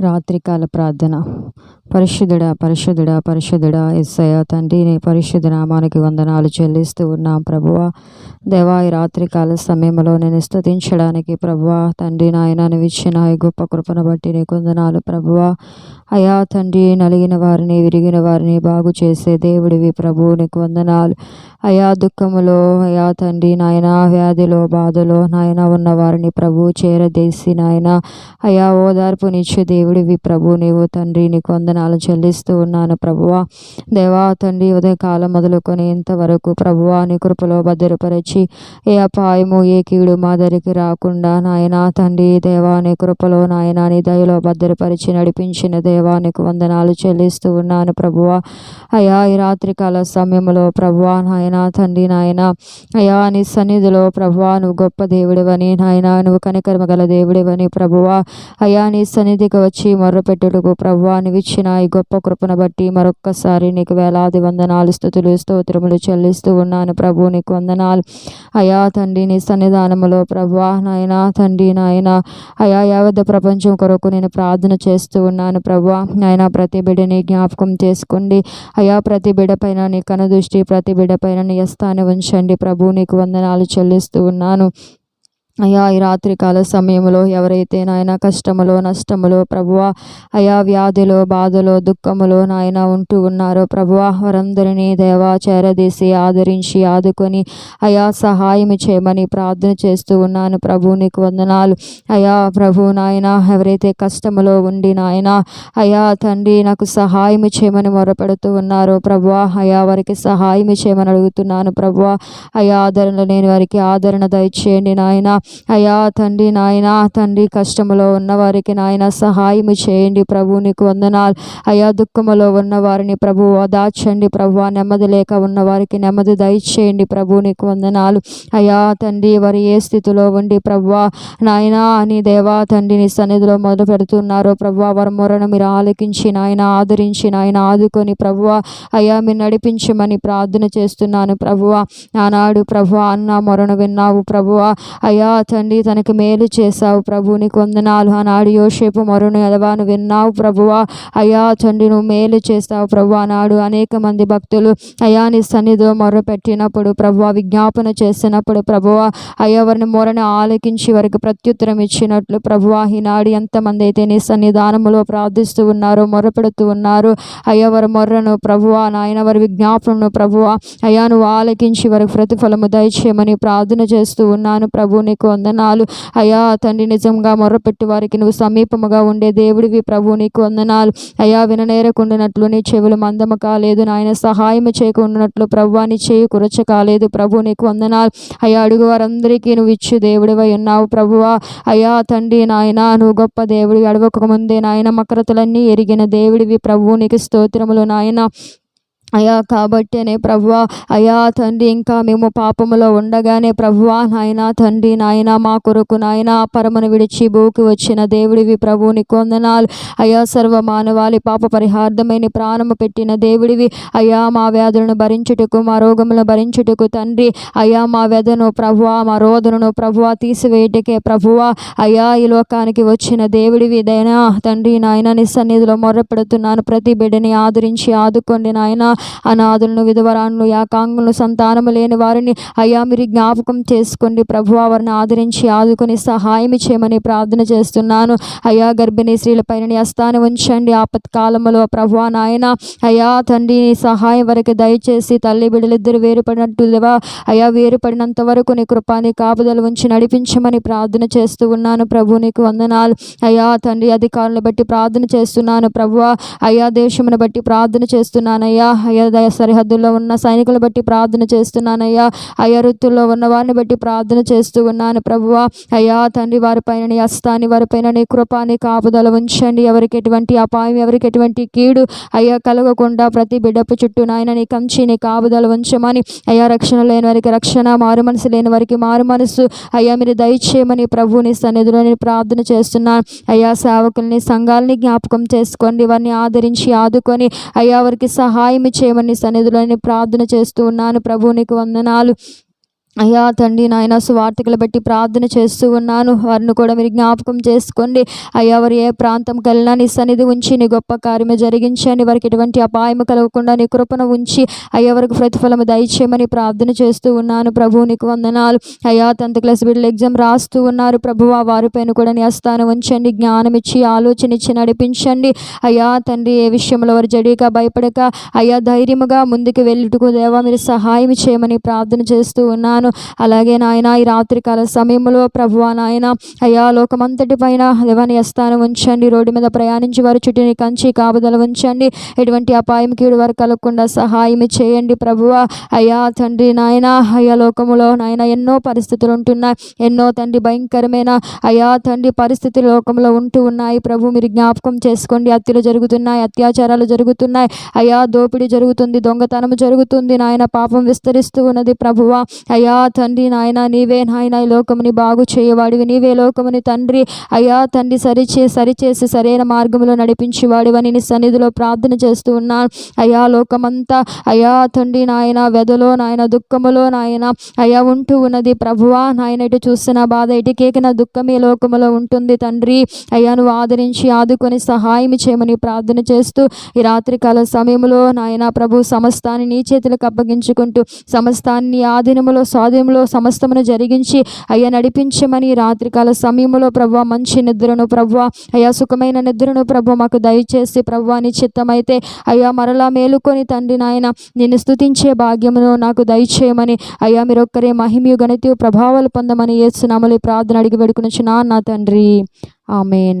రాత్రికాల ప్రార్థన. పరిశుద్ధుడా పరిశుద్ధుడా పరిశుద్ధుడా ఎస్సయ తండ్రి నీ పరిశుద్ధ నామానికి వందనాలు చెల్లిస్తూ ఉన్నాం ప్రభువ. దేవా ఈ రాత్రికాల సమయంలో నేను స్థుతించడానికి ప్రభువ తండ్రి నాయన నువ్వు ఇచ్చిన ఈ గొప్ప కృపను బట్టి నీకు వందనాలు ప్రభువ. అయా తండ్రి నలిగిన వారిని విరిగిన వారిని బాగు చేసే దేవుడివి ప్రభు నీకు వందనాలు. అయా దుఃఖములో అయా తండ్రి నాయన వ్యాధిలో బాధలో నాయన ఉన్న వారిని ప్రభు చేరదేసి నాయన. అయా ఓదార్పునిచ్చే దేవుడివి ప్రభు నీవు తండ్రి నీకు వందనాలు చెల్లిస్తూ ఉన్నాను ప్రభువా. దేవా తండ్రి ఉదయకాలం మొదలుకొని ఇంతవరకు ప్రభువా నీ కృపలో భద్రపరిచి ఏ అపాయము ఏ కీడు మా దరికి రాకుండా నాయన తండ్రి దేవా నీ కృపలో నాయన నీ దయలో భద్రపరిచి నడిపించిన దేవా నీకు వందనాలు చెల్లిస్తూ ఉన్నాను ప్రభువా. అయా ఈ రాత్రికాల సమయంలో ప్రభువా నాయన తండ్రి నాయన అయా నీ సన్నిధిలో ప్రభువా నువ్వు గొప్ప దేవుడివని నాయన నువ్వు కనికర్మ గల దేవుడివని ప్రభువా. అయా నీ సన్నిధికి వచ్చి మొర్రపెట్టుటకు ప్రభువా నువ్వు ఇచ్చిన ఈ గొప్ప కృపను బట్టి మరొక్కసారి నీకు వేలాది వందనాలు స్థుతులు స్తోత్రములు చెల్లిస్తూ ఉన్నాను ప్రభు. నీకు వందనాలు. అయా తండ్రి నీ సన్నిధానములో ప్రభా నాయన తండ్రి నాయన అయా యావద్ద ప్రపంచం కొరకు నేను ప్రార్థన చేస్తూ ఉన్నాను ప్రభువా నాయన ప్రతి బిడ్డని జ్ఞాపకం చేసుకోండి. అయా ప్రతి బిడ్డ పైన నీ కనుదృష్టి ప్రతి బిడ్డ పైన నీ ఉంచండి ప్రభు. నీకు వందనాలు చెల్లిస్తూ ఉన్నాను. అయా ఈ రాత్రికాల సమయంలో ఎవరైతే నాయన కష్టములో నష్టములో ప్రభువ అయా వ్యాధిలో బాధలో దుఃఖములో నాయన ఉంటూ ఉన్నారో ప్రభువ వారందరినీ దేవా చేరదీసి ఆదరించి ఆదుకొని అయా సహాయం చేయమని ప్రార్థన చేస్తూ ఉన్నాను ప్రభు నీకు వందనాలు. అయా ప్రభు నాయన ఎవరైతే కష్టములో ఉండి నాయన అయా తండ్రి నాకు సహాయం చేయమని మొరపెడుతూ ఉన్నారో ప్రభువ అయా వారికి సహాయం చేయమని అడుగుతున్నాను ప్రభువ. అయా ఆదరణలో నేను వారికి ఆదరణ దయచేయండి నాయన. అయ్యా తండ్రి నాయన తండ్రి కష్టములో ఉన్నవారికి నాయన సహాయం చేయండి ప్రభు నీకు వందనాలు. అయా దుఃఖములో ఉన్న వారిని ప్రభు దాచండి ప్రభు నెమ్మది లేక ఉన్న వారికి నెమ్మది దయచేయండి ప్రభు నీకు వందనాలు. అయా తండ్రి వారి ఏ స్థితిలో ఉండి ప్రభు నాయనా అని దేవా తండ్రి నీ సన్నిధిలో మొదలు పెడుతున్నారో ప్రభు వారి మొరను మీరు ఆలకించి నాయన ఆదరించి నాయన ఆదుకొని ప్రభువ అయ్యా మీరు నడిపించమని ప్రార్థన చేస్తున్నాను ప్రభువ ఆనాడు ప్రభు అన్న మొరను విన్నావు ప్రభువ అయా తండ్రి తనకి మేలు చేశావు ప్రభు. నీకు వందనాలు. ఆనాడు యోషేపు మొరను ఎదవాను విన్నావు ప్రభువా. అయ్యా తండ్రి నువ్వు మేలు చేస్తావు ప్రభు ఆనాడు అనేక మంది భక్తులు అయా నీ సన్నిధిలో మొర్ర పెట్టినప్పుడు ప్రభు విజ్ఞాపన చేసినప్పుడు ప్రభువా అయ్యా వారిని మొరను ఆలకించి వారికి ప్రత్యుత్తరం ఇచ్చినట్లు ప్రభువా ఈనాడు ఎంతమంది అయితే నీ సన్నిధానములో ప్రార్థిస్తూ ఉన్నారో మొరపెడుతూ ఉన్నారు అయ్యా వారి మొర్రను ప్రభువా నాయన వారి విజ్ఞాపనను ప్రభువా అయ్యా నువ్వు ఆలకించి వారికి ప్రతిఫలము దయచేయమని ప్రార్థన చేస్తూ ఉన్నాను. ప్రభు నీకు వందనాలు. అయా తండ్రి నిజంగా మొర్రపెట్టి వారికి నువ్వు సమీపముగా ఉండే దేవుడివి ప్రభు నీకు వందనాలు. అయా విననేరకుండానట్లు నీ చెవులు మందము కాలేదు. నాయన సహాయం చేయకుండానట్లు ప్రభు నీ చేయి కురచ కాలేదు. ప్రభు నీకు వందనాలు. అయా అడుగు వారందరికీ నువ్వు ఇచ్చు దేవుడివై ఉన్నావు ప్రభువా. అయా తండ్రి నాయన నువ్వు గొప్ప దేవుడివి. అడవక ముందే నాయన మకరతులన్నీ ఎరిగిన దేవుడివి ప్రభు నీకు స్తోత్రములు నాయన. అయా కాబట్టేనే ప్రభువా అయా తండ్రి ఇంకా మేము పాపములో ఉండగానే ప్రభువా నాయన తండ్రి నాయన మా కొరకు నాయన పరమను విడిచి భూకి వచ్చిన దేవుడివి ప్రభు కొందనాలు. అయా సర్వ మానవాళి పాప పరిహార్థమైన ప్రాణము పెట్టిన దేవుడివి. అయా మా వ్యాధులను భరించుటకు మా రోగములను భరించుటకు తండ్రి. అయా మా వ్యధను ప్రభువా మా రోదనను ప్రభువా తీసివేయటకే ప్రభువా అయా ఈ లోకానికి వచ్చిన దేవుడివి దైనా తండ్రి నాయన నీ సన్నిధిలో మొర్రపెడుతున్నాను. ప్రతి బిడ్డని ఆదరించి ఆదుకోండి నాయన. అనాథులను విధవరాలను యాకాంగులను సంతానము లేని వారిని అయ్యా మీరు జ్ఞాపకం చేసుకోండి. ప్రభు వారిని ఆదరించి ఆదుకొని సహాయం చేయమని ప్రార్థన చేస్తున్నాను. అయ్యా గర్భిణీ స్త్రీలపైన నీ హస్తాన్ని ఉంచండి. ఆపత్కాలంలో ప్రభు నాయన అయ్యా తండ్రిని సహాయం వరకు దయచేసి తల్లి బిడ్డలిద్దరు వేరుపడినట్టు దేవా అయ్యా వేరుపడినంత వరకు నీ కృపాని కాపుదల ఉంచి నడిపించమని ప్రార్థన చేస్తూ ఉన్నాను. ప్రభు నీకు వందనాలు. అయ్యా తండ్రి అధికారులను బట్టి ప్రార్థన చేస్తున్నాను. ప్రభు అయ్యా దేశమును బట్టి ప్రార్థన చేస్తున్నానయ్యా అయ్యా దయ సరిహద్దుల్లో ఉన్న సైనికులు బట్టి ప్రార్థన చేస్తున్నానయ్యా. అయ్యా వృత్తుల్లో ఉన్న వారిని బట్టి ప్రార్థన చేస్తూ ఉన్నాను ప్రభువా. అయ్యా తండ్రి వారిపైన నీ హస్తాన్ని వారిపైన నీ కృపాని కాపుదల ఉంచండి. ఎవరికి ఎటువంటి అపాయం ఎవరికి ఎటువంటి కీడు అయ్యా కలగకుండా ప్రతి బిడ్డపు చుట్టూ నాయన నీ కంచి నీ కాపుదల ఉంచమని. అయ్యా రక్షణ లేని వారికి రక్షణ మారు మనసు లేని వారికి మారు మనసు. అయ్యా మీరు దయచేయమని ప్రభుని సన్నిధిలో నేను ప్రార్థన చేస్తున్నాను అయ్యా సేవకుల్ని సంఘాలని జ్ఞాపకం చేసుకోండి. వారిని ఆదరించి ఆదుకొని అయ్యా వారికి సహాయం చేయమని సన్నిధిలోని ప్రార్థన చేస్తూ ఉన్నాను. ప్రభు నీకు వందనాలు. అయ్యా తండ్రి నాయన సువార్తికలు బట్టి ప్రార్థన చేస్తూ ఉన్నాను. వారిని కూడా మీరు జ్ఞాపకం చేసుకోండి. అయ్యా వారు ఏ ప్రాంతం వెళ్ళినా నీ సన్నిధి ఉంచి నీ గొప్ప కార్యము జరిగించండి. వారికి ఎటువంటి అపాయం కలగకుండా నీ కృపను ఉంచి అయ్యా వారికి ప్రతిఫలము దయచేయమని ప్రార్థన చేస్తూ ఉన్నాను. ప్రభు నీకు వందనాలు. అయ్యా టెన్త్ క్లాస్ బిడ్డలు ఎగ్జామ్ రాస్తూ ఉన్నారు. ప్రభు వారిపైన కూడా నీ అస్థానం ఉంచండి. జ్ఞానం ఇచ్చి ఆలోచన ఇచ్చి నడిపించండి. అయ్యా తండ్రి ఏ విషయంలో వారు జడిగా భయపడక అయ్యా ధైర్యముగా ముందుకు వెళ్ళుటకు దేవా మీరు సహాయం చేయమని ప్రార్థన చేస్తూ ఉన్నాను. అలాగే నాయన ఈ రాత్రికాల సమయంలో ప్రభువా నాయన అయ్యా లోకమంతటి పైన దేవాని అస్థానం ఉంచండి. రోడ్డు మీద ప్రయాణించి వారి చుట్టూని కంచి కాపుదల ఉంచండి. ఎటువంటి అపాయం కీడు వారు కలగకుండా సహాయం చేయండి ప్రభువా. అయ్యా తండ్రి నాయన అయ్యా లోకములో నాయన ఎన్నో పరిస్థితులు ఉంటున్నాయి. ఎన్నో తండ్రి భయంకరమైన అయ్యా తండ్రి పరిస్థితులు లోకంలో ఉంటూ ఉన్నాయి. ప్రభు మీరు జ్ఞాపకం చేసుకోండి. హత్యలు జరుగుతున్నాయి అత్యాచారాలు జరుగుతున్నాయి. అయ్యా దోపిడీ జరుగుతుంది దొంగతనం జరుగుతుంది. నాయన పాపం విస్తరిస్తూ ఉన్నది ప్రభువా. అయ్యా తండ్రి నాయన నీవే నాయన ఈ లోకముని బాగు చేయవాడివి. నీవే లోకముని తండ్రి. అయ్యా తండ్రి సరిచే సరిచేసి సరైన మార్గంలో నడిపించేవాడివని నీ సన్నిధిలో ప్రార్థన చేస్తూ ఉన్నాను. అయ్యా లోకమంతా అయ్యా తండ్రి నాయన వెదలో నాయన దుఃఖములో నాయన అయ్యా ఉంటూ ఉన్నది ప్రభువా నాయన ఇటు చూస్తున్న బాధ ఇటు కేకిన దుఃఖమే లోకములో ఉంటుంది తండ్రి. అయ్యా నువ్వు ఆదరించి ఆదుకొని సహాయం చేయమని ప్రార్థన చేస్తూ ఈ రాత్రికాల సమయంలో నాయన ప్రభు సమస్తాన్ని నీ చేతులకు అప్పగించుకుంటూ సమస్తాన్ని ఆధీనములో స్వాధీనంలో సమస్తమును జరిగించి అయ్యా నడిపించమని రాత్రికాల సమయంలో ప్రభు మంచి నిద్రను ప్రభు అయ్యా సుఖమైన నిద్రను ప్రభు మాకు దయచేసి ప్రభు నీ చిత్తమైతే అయ్యా మరలా మేలుకొని తండ్రి నాయన నిన్ను స్తుతించే భాగ్యమును నాకు దయచేయమని అయ్యా మీరొక్కరే మహిమయు గణిత ప్రభావాలు పొందమని ఏసునామలి ప్రార్థన అడిగి పెడుకుని నా తండ్రి. ఆమెన్.